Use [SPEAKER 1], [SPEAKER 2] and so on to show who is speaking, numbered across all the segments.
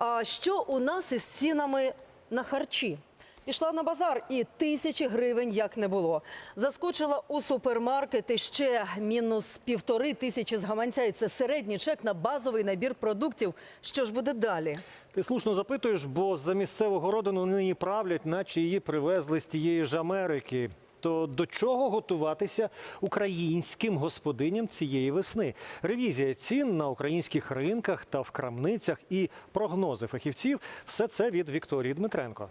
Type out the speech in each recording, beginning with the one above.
[SPEAKER 1] А що у нас із цінами на харчі? Пішла на базар і тисячі гривень як не було. Заскочила у супермаркет і ще мінус півтори тисячі з гаманця. І це середній чек на базовий набір продуктів. Що ж буде далі?
[SPEAKER 2] Ти слушно запитуєш, бо за місцевого родину нині правлять, наче її привезли з тієї ж Америки. То до чого готуватися українським господиням цієї весни? Ревізія цін на українських ринках та в крамницях і прогнози фахівців все це від Вікторії Дмитренко.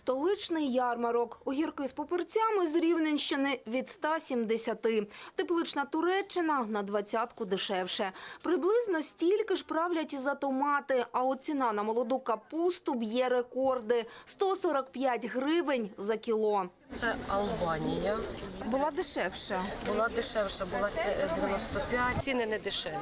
[SPEAKER 3] Столичний ярмарок. Огірки з папірцями з Рівненщини від 170. Теплична Туреччина на двадцятку дешевше. Приблизно стільки ж правлять і за томати, а от ціна на молоду капусту б'є рекорди – 145 гривень за кіло.
[SPEAKER 4] Це Албанія.
[SPEAKER 3] Була дешевша.
[SPEAKER 4] Була дешевша, була се- 95. Ціни не дешеві.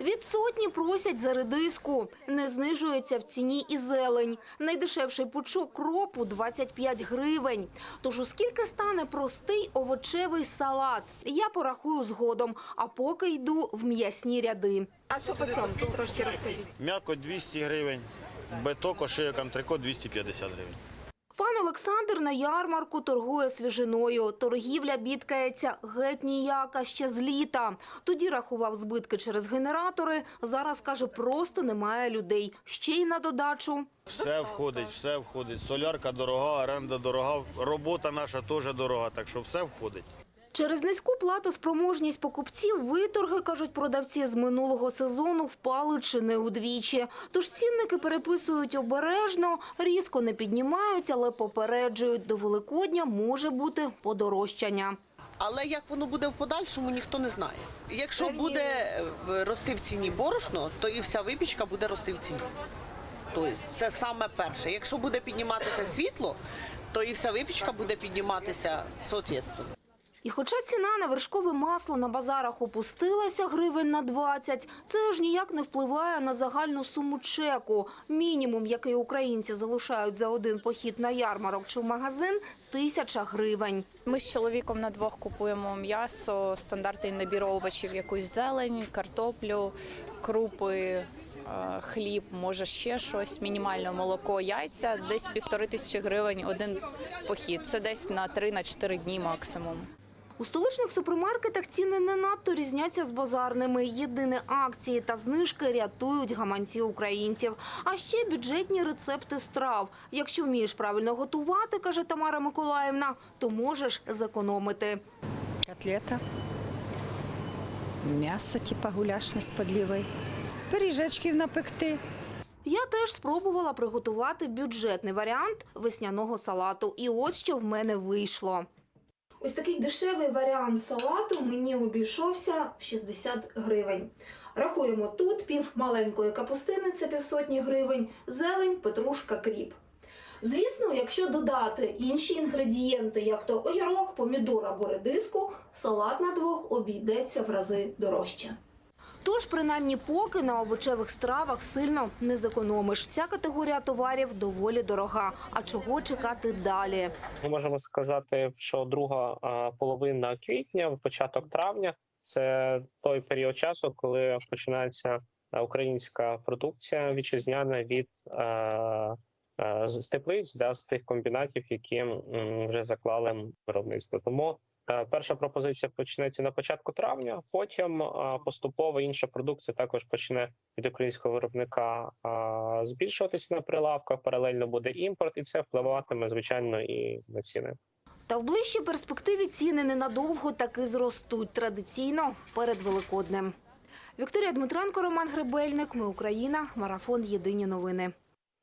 [SPEAKER 3] Від сотні просять за редиску. Не знижується в ціні і зелень. Найдешевший пучок кропу – 25 гривень. Тож у скільки стане простий овочевий салат? Я порахую згодом, а поки йду в м'ясні ряди. А що по чому? Трошки розкажіть.
[SPEAKER 5] М'яко 200 гривень, бетоко, ошийок, антрикот 250 гривень.
[SPEAKER 3] Олександр на ярмарку торгує свіжиною. Торгівля бідкається геть ніяка ще з літа. Тоді рахував збитки через генератори. Зараз, каже, просто немає людей. Ще й на додачу.
[SPEAKER 5] Все входить, все входить. Солярка дорога, оренда дорога, робота наша теж дорога, так що все входить.
[SPEAKER 3] Через низьку платоспроможність покупців виторги, кажуть продавці, з минулого сезону впали чи не удвічі. Тож цінники переписують обережно, різко не піднімають, але попереджують, до Великодня може бути подорожчання.
[SPEAKER 6] Але як воно буде в подальшому, ніхто не знає. Якщо буде е, рости в ціні борошно, то і вся випічка буде рости в ціні. Тобто це саме перше. Якщо буде підніматися світло, то і вся випічка буде підніматися соответственно.
[SPEAKER 3] І хоча ціна на вершкове масло на базарах опустилася гривень на 20, це ж ніяк не впливає на загальну суму чеку. Мінімум, який українці залишають за один похід на ярмарок чи в магазин – тисяча гривень.
[SPEAKER 7] Ми з чоловіком на двох купуємо м'ясо, стандартний набір овочів, якусь зелень, картоплю, крупи, е, хліб, може ще щось, мінімально молоко, яйця. Десь півтори тисячі гривень один похід. Це десь на 3-4 дні максимум.
[SPEAKER 3] У столичних супермаркетах ціни не надто різняться з базарними. Єдине акції та знижки рятують гаманці українців. А ще бюджетні рецепти страв. Якщо вмієш правильно готувати, каже Тамара Миколаївна, то можеш зекономити.
[SPEAKER 8] Котлета, м'ясо, типа гуляшне з подливою, пиріжечків напекти.
[SPEAKER 3] Я теж спробувала приготувати бюджетний варіант весняного салату. І от що в мене вийшло. Ось такий дешевий варіант салату мені обійшовся в 60 гривень. Рахуємо тут пів маленької капустини, це півсотні гривень, зелень, петрушка, кріп. Звісно, якщо додати інші інгредієнти, як то огірок, помідор або редиску, салат на двох обійдеться в рази дорожче. Тож, принаймні, поки на овочевих стравах сильно не зекономиш. Ця категорія товарів доволі дорога. А чого чекати далі?
[SPEAKER 9] Ми можемо сказати, що друга половина квітня, початок травня це той період часу, коли починається українська продукція вітчизняна від з теплиць, да, з тих комбінатів, які вже заклали виробництво. Тому перша пропозиція почнеться на початку травня. Потім поступово інша продукція також почне від українського виробника збільшуватися на прилавках. Паралельно буде імпорт, і це впливатиме звичайно і на ціни.
[SPEAKER 3] Та в ближчій перспективі ціни ненадовго таки зростуть традиційно перед Великоднем. Вікторія Дмитренко, Роман Гребельник. Ми Україна. Марафон. Єдині новини.